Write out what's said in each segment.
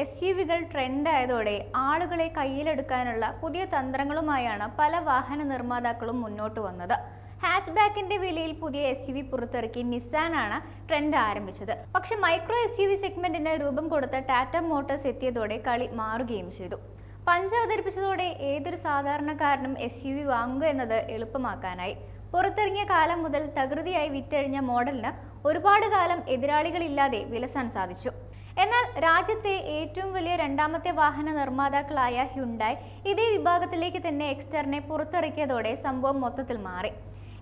S U വികൾ ട്രെൻഡായതോടെ ആളുകളെ കയ്യിലെടുക്കാനുള്ള പുതിയ തന്ത്രങ്ങളുമായാണ് പല വാഹന നിർമ്മാതാക്കളും മുന്നോട്ട് വന്നത്. ഹാച്ച്ബാക്കിന്റെ വിലയിൽ പുതിയ എസ് യു വി പുറത്തിറക്കി നിസാനാണ് ട്രെൻഡ് ആരംഭിച്ചത്. പക്ഷെ മൈക്രോ എസ് യു വി സെഗ്മെന്റിന് രൂപം കൊടുത്ത ടാറ്റ മോട്ടോഴ്സ് എത്തിയതോടെ കളി മാറുകയും ചെയ്തു. പഞ്ച് അവതരിപ്പിച്ചതോടെ ഏതൊരു സാധാരണക്കാരനും എസ് യു വി വാങ്ങുക എന്നത് എളുപ്പമാക്കാനായി. പുറത്തിറങ്ങിയ കാലം മുതൽ തകൃതിയായി വിറ്റഴിഞ്ഞ മോഡലിന് ഒരുപാട് കാലം എതിരാളികളില്ലാതെ വിലസാൻ സാധിച്ചു. എന്നാൽ രാജ്യത്തെ ഏറ്റവും വലിയ രണ്ടാമത്തെ വാഹന നിർമ്മാതാക്കളായ ഹ്യുണ്ടായി ഇതേ വിഭാഗത്തിലേക്ക് തന്നെ എക്സ്റ്ററിനെ പുറത്തിറക്കിയതോടെ സംഭവം മൊത്തത്തിൽ മാറി.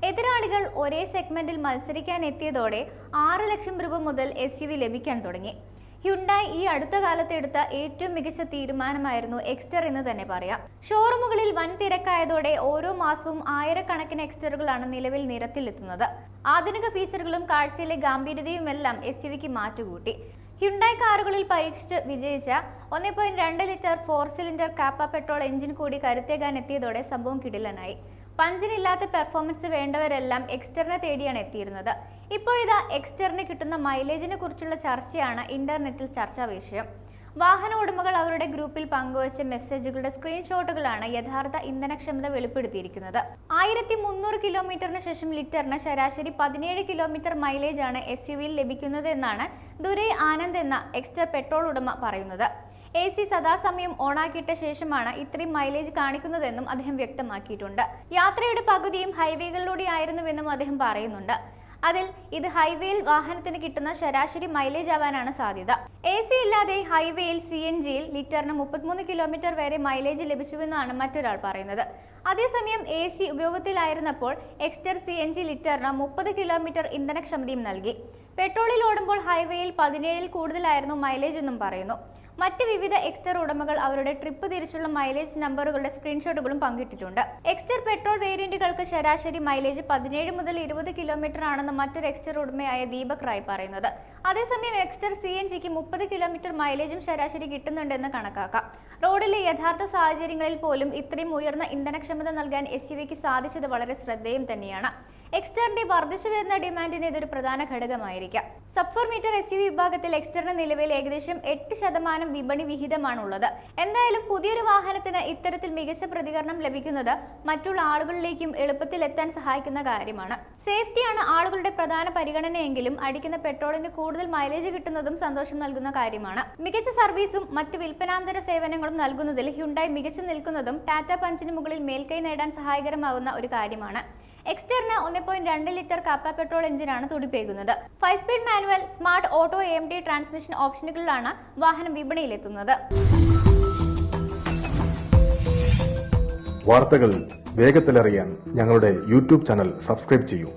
എതിരാളികൾ ഒരേ സെഗ്മെന്റിൽ മത്സരിക്കാൻ എത്തിയതോടെ ആറ് ലക്ഷം രൂപ മുതൽ എസ് ലഭിക്കാൻ തുടങ്ങി. ഹ്യുണ്ടായി ഈ അടുത്ത കാലത്ത് എടുത്ത ഏറ്റവും മികച്ച തീരുമാനമായിരുന്നു എക്സ്റ്റർ എന്ന് തന്നെ പറയാം. ഷോറൂമുകളിൽ വൻ തിരക്കായതോടെ ഓരോ മാസവും ആയിരക്കണക്കിന് എക്സ്റ്ററുകളാണ് നിലവിൽ നിരത്തിലെത്തുന്നത്. ആധുനിക ഫീച്ചറുകളും കാഴ്ചയിലെ ഗാംഭീര്യതയുമെല്ലാം എസ് യു വിക്ക് മാറ്റുകൂട്ടി. ഹ്യുണ്ടായി കാറുകളിൽ പരീക്ഷിച്ച് വിജയിച്ച ഒന്നേ പോയിന്റ് രണ്ട് litre four cylinder kappa petrol engine കൂടി കരുത്തേകാൻ എത്തിയതോടെ സംഭവം കിടിലനായി. പഞ്ചിനില്ലാത്ത പെർഫോമൻസ് വേണ്ടവരെല്ലാം എക്സ്റ്ററിനെ തേടിയാണ് എത്തിയിരുന്നത്. ഇപ്പോഴിതാ എക്സ്റ്ററിന് കിട്ടുന്ന മൈലേജിനെ കുറിച്ചുള്ള ചർച്ചയാണ് ഇന്റർനെറ്റിൽ ചർച്ചാ വിഷയം. വാഹന ഉടമകൾ അവരുടെ ഗ്രൂപ്പിൽ പങ്കുവച്ച മെസ്സേജുകളുടെ സ്ക്രീൻഷോട്ടുകളാണ് യഥാർത്ഥ ഇന്ധനക്ഷമത വെളിപ്പെടുത്തിയിരിക്കുന്നത്. ആയിരത്തി മുന്നൂറ് കിലോമീറ്ററിന് ശേഷം ലിറ്ററിന് ശരാശരി പതിനേഴ് കിലോമീറ്റർ മൈലേജാണ് എസ് യു ലഭിക്കുന്നത് എന്നാണ് ദുരൈ ആനന്ദ് എന്ന എക്സ്റ്റർ പെട്രോൾ ഉടമ പറയുന്നത്. എ സി സദാസമയം ഓണാക്കിയിട്ട ശേഷമാണ് ഇത്രയും മൈലേജ് കാണിക്കുന്നതെന്നും അദ്ദേഹം വ്യക്തമാക്കിയിട്ടുണ്ട്. യാത്രയുടെ പകുതിയും ഹൈവേകളിലൂടെയായിരുന്നുവെന്നും അദ്ദേഹം പറയുന്നുണ്ട്. അതിൽ ഇത് ഹൈവേയിൽ വാഹനത്തിന് കിട്ടുന്ന ശരാശരി മൈലേജ് ആവാനാണ് സാധ്യത. എ സി ഇല്ലാതെ ഹൈവേയിൽ സി എൻ ജിയിൽ ലിറ്ററിന് മുപ്പത്തിമൂന്ന് കിലോമീറ്റർ വരെ മൈലേജ് ലഭിച്ചുവെന്നാണ് മറ്റൊരാൾ പറയുന്നത്. അതേസമയം എ സി ഉപയോഗത്തിലായിരുന്നപ്പോൾ എക്സ്റ്റർ സി എൻ ജി ലിറ്ററിന് മുപ്പത് കിലോമീറ്റർ ഇന്ധനക്ഷമതയും നൽകി. പെട്രോളിൽ ഓടുമ്പോൾ ഹൈവേയിൽ പതിനേഴിൽ കൂടുതലായിരുന്നു മൈലേജ് എന്നും പറയുന്നു. മറ്റ് വിവിധ എക്സ്റ്റർ ഉടമകൾ അവരുടെ ട്രിപ്പ് തിരിച്ചുള്ള മൈലേജ് നമ്പറുകളുടെ സ്ക്രീൻഷോട്ടുകളും പങ്കിട്ടിട്ടുണ്ട്. എക്സ്റ്റർ പെട്രോൾ വേരിയന്റുകൾക്ക് ശരാശരി മൈലേജ് പതിനേഴ് മുതൽ ഇരുപത് കിലോമീറ്റർ ആണെന്ന് മറ്റൊരു എക്സ്റ്റർ ഉടമയായ ദീപക് റായ് പറയുന്നത്. അതേസമയം എക്സ്റ്റർ സി എൻ ജിക്ക് മുപ്പത് കിലോമീറ്റർ മൈലേജും ശരാശരി കിട്ടുന്നുണ്ടെന്ന് കണക്കാക്കാം. റോഡിലെ യഥാർത്ഥ സാഹചര്യങ്ങളിൽ പോലും ഇത്രയും ഉയർന്ന ഇന്ധനക്ഷമത നൽകാൻ എസ് യു സാധിച്ചത് വളരെ ശ്രദ്ധേയം തന്നെയാണ്. എക്സ്റ്ററിന്റെ വർദ്ധിച്ചു വരുന്ന ഡിമാൻഡിന് ഇതൊരു പ്രധാന ഘടകമായിരിക്കാം. Sub four metre S U വിഭാഗത്തിൽ എക്സ്റ്ററിന് നിലവിൽ ഏകദേശം എട്ട് ശതമാനം വിപണി വിഹിതമാണുള്ളത്. എന്തായാലും പുതിയൊരു വാഹനത്തിന് ഇത്തരത്തിൽ മികച്ച പ്രതികരണം ലഭിക്കുന്നത് മറ്റുള്ള ആളുകളിലേക്കും എളുപ്പത്തിൽ എത്താൻ സഹായിക്കുന്ന കാര്യമാണ്. സേഫ്റ്റിയാണ് ആളുകളുടെ പ്രധാന പരിഗണനയെങ്കിലും അടിക്കുന്ന പെട്രോളിന് കൂടുതൽ മൈലേജ് കിട്ടുന്നതും സന്തോഷം നൽകുന്ന കാര്യമാണ്. മികച്ച സർവീസും മറ്റ് വിൽപ്പനാന്തര സേവനങ്ങളും നൽകുന്നതിൽ ഹ്യുണ്ടായി മികച്ചു നിൽക്കുന്നതും ടാറ്റ പഞ്ചിന് മുകളിൽ മേൽക്കൈ നേടാൻ സഹായകരമാകുന്ന ഒരു കാര്യമാണ്. എക്സ്റ്ററിന് ഒന്ന് പോയിന്റ് രണ്ട് ലിറ്റർ കപ്പ പെട്രോൾ എഞ്ചിനാണ് തുടിപ്പേകുന്നത്. Five speed manual smart auto M D transmission ഓപ്ഷനുകളിലാണ് വാഹനം വിപണിയിലെത്തുന്നത്. വാർത്തകൾ വേഗത്തിലറിയാൻ ഞങ്ങളുടെ യൂട്യൂബ് ചാനൽ സബ്സ്ക്രൈബ് ചെയ്യൂ.